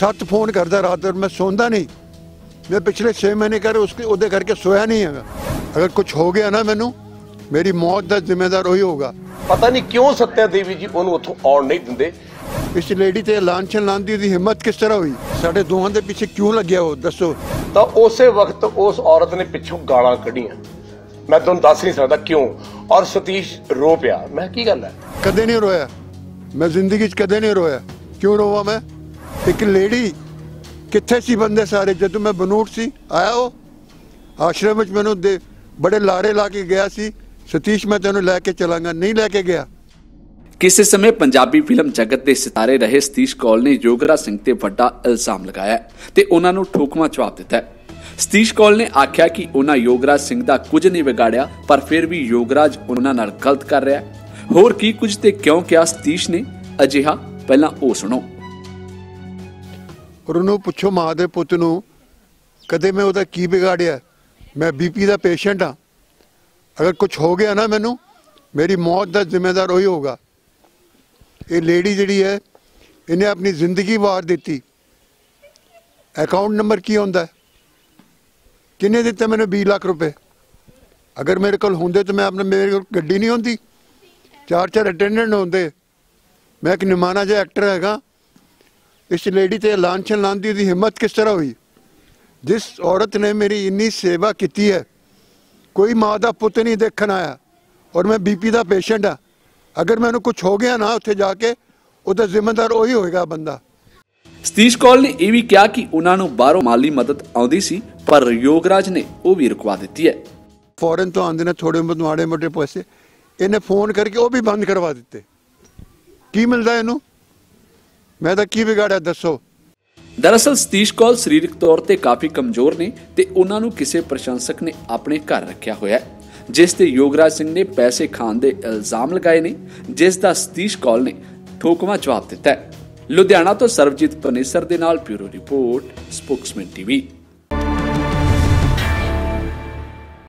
ਸੱਤ ਫੋਨ ਕਰਦਾ ਰਾਤ ਨੂੰ ਮੈਂ ਸੌਂਦਾ ਨਹੀਂ। ਮੈਂ ਪਿਛਲੇ 6 ਮਹੀਨੇ ਕਰ ਉਸਕੇ ਉਹਦੇ ਕਰਕੇ ਸੋਇਆ ਨਹੀਂ ਹੈਗਾ। ਅਗਰ ਕੁਝ ਹੋ ਗਿਆ ਨਾ ਮੈਨੂੰ ਮੇਰੀ ਮੌਤ ਦਾ ਜ਼ਿੰਮੇਦਾਰ ਉਹੀ ਹੋਗਾ ਪਤਾ ਨਹੀਂ ਕਿਉਂ ਸੱਤਿਆ ਦੇਵੀ ਜੀ ਉਹਨੂੰ ਉੱਥੋਂ ਆਉਣ ਨਹੀਂ ਦਿੰਦੇ। ਇਸ ਲੇਡੀ ਤੇ ਲਾਂਛਨ ਲਾਂਦੀ ਦੀ ਹਿੰਮਤ ਕਿਸ ਤਰ੍ਹਾਂ ਹੋਈ? ਸਾਡੇ ਦੋਹਾਂ ਦੇ ਪਿੱਛੇ ਕਿਉਂ ਲੱਗਿਆ ਉਹ ਦੱਸੋ। ਤਾਂ ਉਸੇ ਵਕਤ ਉਸ ਔਰਤ ਨੇ ਪਿੱਛੋਂ ਗਾਲਾਂ ਕੱਢੀਆਂ। ਮੈਂ ਤੁਹਾਨੂੰ ਦੱਸ ਨਹੀਂ ਸਕਦਾ ਕਿਉਂ। ਔਰ ਸਤੀਸ਼ ਰੋ ਪਿਆ। ਮੈਂ ਕੀ ਗੱਲ ਹੈ? ਕਦੇ ਨਹੀਂ ਰੋਇਆ। ਮੈਂ ਜ਼ਿੰਦਗੀ 'ਚ ਕਦੇ ਨਹੀਂ ਰੋਇਆ। ਕਿਉਂ ਰੋਵਾਂ ਮੈਂ? ਇੱਕ ਲੇਡੀ, ਕਿੱਥੇ ਸੀ ਬੰਦੇ ਸਾਰੇ? ਜਦੋਂ ਮੈਂ ਬਨੂੜ ਸੀ, ਆਇਆ ਉਹ? ਆਸ਼ਰਮ ਵਿੱਚ ਮੈਨੂੰ ਦੇ, ਬੜੇ ਲਾਰੇ ਲਾ ਕੇ ਗਿਆ ਸੀ। ਸਤੀਸ਼, ਮੈਂ ਤੈਨੂੰ ਲੈ ਕੇ ਚਲਾਂਗਾ। ਨਹੀਂ ਲੈ ਕੇ ਗਿਆ। ਕਿਸੇ ਸਮੇਂ ਪੰਜਾਬੀ ਫਿਲਮ ਜਗਤ ਦੇ ਸਿਤਾਰੇ ਰਹੇ, ਸਤੀਸ਼ ਕੌਲ ਨੇ ਯੋਗਰਾਜ ਸਿੰਘ ਤੇ ਵੱਡਾ ਇਲਜ਼ਾਮ ਲਗਾਇਆ ਤੇ ਉਹਨਾਂ ਨੂੰ ਠੋਕਵਾਂ ਜਵਾਬ ਦਿੱਤਾ। ਸਤੀਸ਼ ਕੌਲ ਨੇ ਆਖਿਆ ਕਿ ਉਹਨਾਂ ਯੋਗਰਾਜ ਸਿੰਘ ਦਾ ਕੁਝ ਨਹੀਂ ਵਿਗਾੜਿਆ, ਪਰ ਫਿਰ ਵੀ ਯੋਗਰਾਜ ਉਹਨਾਂ ਨਾਲ ਗਲਤ ਕਰ ਰਿਹਾ ਹੋਰ ਕੀ ਕੁਝ ਤੇ ਕਿਉਂ ਕਿਹਾ ਸਤੀਸ਼ ਨੇ? ਅਜਿਹਾ ਪਹਿਲਾਂ ਉਹ ਸੁਣੋ। ਔਰ ਉਹਨੂੰ ਪੁੱਛੋ ਮਾਂ ਦੇ ਪੁੱਤ ਨੂੰ, ਕਦੇ ਮੈਂ ਉਹਦਾ ਕੀ ਵਿਗਾੜਿਆ? ਮੈਂ ਬੀਪੀ ਦਾ ਪੇਸ਼ੈਂਟ ਹਾਂ। ਅਗਰ ਕੁਝ ਹੋ ਗਿਆ ਨਾ ਮੈਨੂੰ, ਮੇਰੀ ਮੌਤ ਦਾ ਜ਼ਿੰਮੇਦਾਰ ਉਹੀ ਹੋਗਾ ਇਹ ਲੇਡੀ ਜਿਹੜੀ ਹੈ, ਇਹਨੇ ਆਪਣੀ ਜ਼ਿੰਦਗੀ ਵਾਰ ਦਿੱਤੀ। ਅਕਾਊਂਟ ਨੰਬਰ ਕੀ ਹੁੰਦਾ? ਕਿੰਨੇ ਦਿੱਤੇ ਮੈਨੂੰ 20 ਲੱਖ ਰੁਪਏ? ਅਗਰ ਮੇਰੇ ਕੋਲ ਹੁੰਦੇ ਤਾਂ ਮੈਂ ਆਪਣੇ ਮੇਰੇ ਕੋਲ ਗੱਡੀ ਨਹੀਂ ਹੁੰਦੀ। ਚਾਰ ਚਾਰ ਅਟੈਂਡੈਂਟ ਹੁੰਦੇ। ਮੈਂ ਇੱਕ ਨਿਮਾਨਾ ਜਿਹਾ ਐਕਟਰ ਹੈਗਾ। ਇਸ ਲੇਡੀ ਤੇ ਲਾਂਛਨ ਲਾਂਦੀ ਦੀ ਹਿੰਮਤ ਕਿਸ ਤਰ੍ਹਾਂ ਹੋਈ? ਜਿਸ ਔਰਤ ਨੇ ਮੇਰੀ ਇੰਨੀ ਸੇਵਾ ਕੀਤੀ ਹੈ ਕੋਈ ਮਾਂ ਦਾ ਪੁੱਤ ਨਹੀਂ ਦੇਖਣ ਆਇਆ ਔਰ ਮੈਂ ਬੀਪੀ ਦਾ ਪੇਸ਼ੈਂਟ ਆ ਅਗਰ ਮੈਨੂੰ ਕੁਝ ਹੋ ਗਿਆ ਨਾ ਉੱਥੇ ਜਾ ਕੇ ਉਹਦਾ ਜ਼ਿੰਮੇਦਾਰ ਉਹੀ ਹੋਏਗਾ ਬੰਦਾ। ਸਤੀਸ਼ ਕੌਲ ਨੇ ਇਹ ਵੀ ਕਿਹਾ ਕਿ ਉਹਨਾਂ ਨੂੰ ਬਾਹਰੋਂ ਮਾਲੀ ਮਦਦ ਆਉਂਦੀ ਸੀ ਪਰ ਯੋਗਰਾਜ ਨੇ ਉਹ ਵੀ ਰੁਕਵਾ ਦਿੱਤੀ ਹੈ। ਫੋਰਨ ਤੋਂ ਆਉਂਦੇ ਨੇ ਥੋੜੇ ਮਾੜੇ ਮੋਟੇ ਪੈਸੇ। ਇਹਨੇ ਫੋਨ ਕਰਕੇ ਉਹ ਵੀ ਬੰਦ ਕਰਵਾ ਦਿੱਤੇ। ਕੀ ਮਿਲਦਾ ਇਹਨੂੰ? ਮੈਂ ਤਾਂ ਕੀ ਵਿਗਾੜਿਆ, ਦੱਸੋ। ਦਰਅਸਲ ਸਤੀਸ਼ ਕੌਲ ਸਰੀਰਕ ਤੌਰ ਤੇ ਕਾਫੀ ਕਮਜ਼ੋਰ ਨੇ ਤੇ ਉਹਨਾਂ ਨੂੰ ਕਿਸੇ ਪ੍ਰਸ਼ੰਸਕ ਨੇ ਆਪਣੇ ਘਰ ਰੱਖਿਆ ਹੋਇਆ ਹੈ, ਜਿਸ ਤੇ ਯੋਗਰਾਜ ਸਿੰਘ ਨੇ ਪੈਸੇ ਖਾਣ ਦੇ ਇਲਜ਼ਾਮ ਲਗਾਏ ਨੇ, ਜਿਸ ਦਾ ਸਤੀਸ਼ ਕੌਲ ਨੇ ਠੋਕਵਾਂ ਜਵਾਬ ਦਿੱਤਾ ਹੈ। ਲੁਧਿਆਣਾ ਤੋਂ ਸਰਬਜੀਤ ਪਨੇਸਰ ਦੇ ਨਾਲ ਬਿਊਰੋ ਰਿਪੋਰਟ, ਸਪੋਕਸਮੈਨ ਟੀਵੀ।